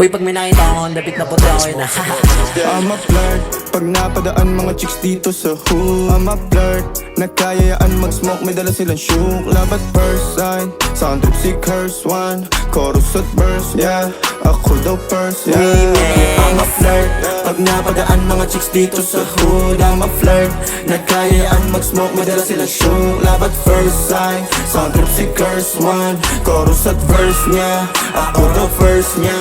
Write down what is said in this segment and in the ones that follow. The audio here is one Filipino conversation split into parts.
Uy, pag may nakita ako, ang na puti ako yun ah I'm a flirt Pag napadaan mga chicks dito sa hood. I'm a flirt Nagkayayaan mag-smoke May dala silang shook. Love at first sight Sound trip si curse one. Chorus at verse Yeah Ako daw first Yeah. I'm a flirt Pag napadaan mga chicks dito sa hood. I'm a flirt Nagkayayaan mag-smoke May dala silang shook. Love at first sight Sound trip si curse one. Chorus at verse niya Ako daw first niya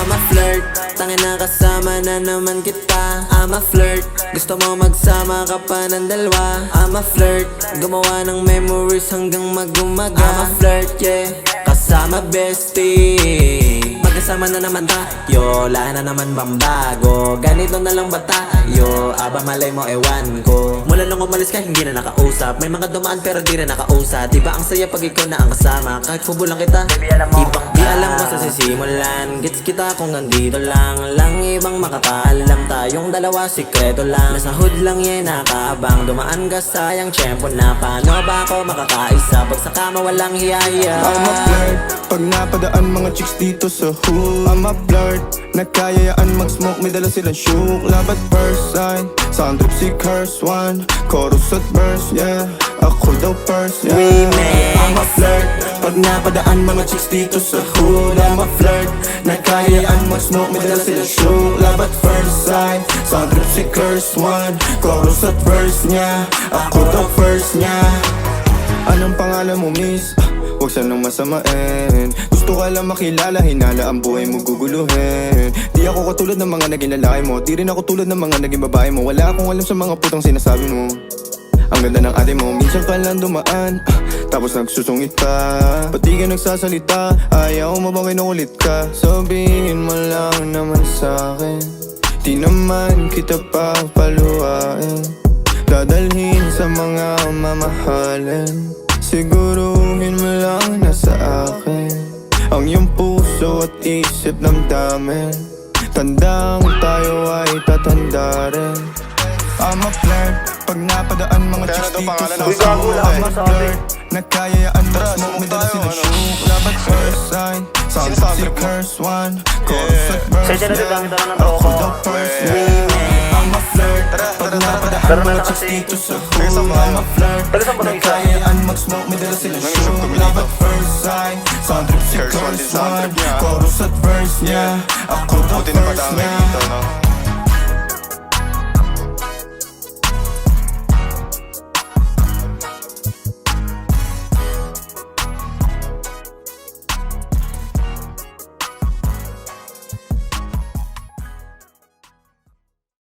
I'm a flirt. Tangin na kasama na naman kita. I'm a flirt. Gusto mo magsama ka pa ng dalawa. I'm a flirt. Gumawa ng memories hanggang magumaga I'm a flirt, yeah. Kasama bestie. Magkasama na naman tayo. Lahat na naman bang bago Ganito na lang ba tayo? Aba malay mo ewan ko. Mula nung umalis ka hindi na nakausap. May mga dumaan pero di na nakausap. Diba ang saya pag ikaw na ang kasama? Kahit fubo lang kita Ibang di alam ko sa sisimulan. Gets kita kung nandito lang Lang ibang makakaalam. Tayong dalawa sikreto lang. Nasa hood lang yan nakaabang. Dumaan ka sayang tiyempo na. Paano ba ako makakaisa? Pag sa kama walang hiyaya I'm a flirt Pag napadaan mga chicks dito sa hood. I'm a flirt Nagkayayaan mag-smoke. May dala silang shook. Love at first sight Sound trip si curse one Chorus at verse Yeah. Ako daw first Yeah. Remix. I'm a flirt. Pag napadaan mga chicks dito sa hood I'm a flirt Nagkayayaan mag-smoke May dala silang shook Love at first sight. Sound trip si curse one. Chorus at verse niya Ako daw first niya Anong pangalan mo miss? Ah, Huwag sanang masamain Gusto ka lang makilala Hinala ang buhay mo guguluhin. Di ako katulad ng mga naging lalaki mo Di rin ako tulad ng mga naging babae mo. Wala akong alam sa mga putang sinasabi mo. Ang ganda ng ate mo Minsan ka lang dumaan ah, Tapos nagsusungit ka Ba't di ka nagsasalita? Ayaw mo bang kinukulit ka? Sabihin mo lang naman sa'kin Di naman kita papaluhain Dadalhin sa mga mamahalin. Siguruhin mo lang na sa akin puso at isip damdamin Tandang tayo ay tatanda rin. I'm a flirt Pag napadaan mga chicks dito sa wala I'm a ka flirt Nagkayayaan mag-smoke May dala silang shook Labat first sign Sound si curse one. Chorus at verse ako ng daw first yeah. I'm a flirt Pag napadaan mga na. chicks dito sa hood I'm a flirt. Taga saan ba tayo isa? Nagkayayaan mag-smoke May dala silang shook Labat first sign Sound trip si curse one. Chorus at verse niya Ako na first niya?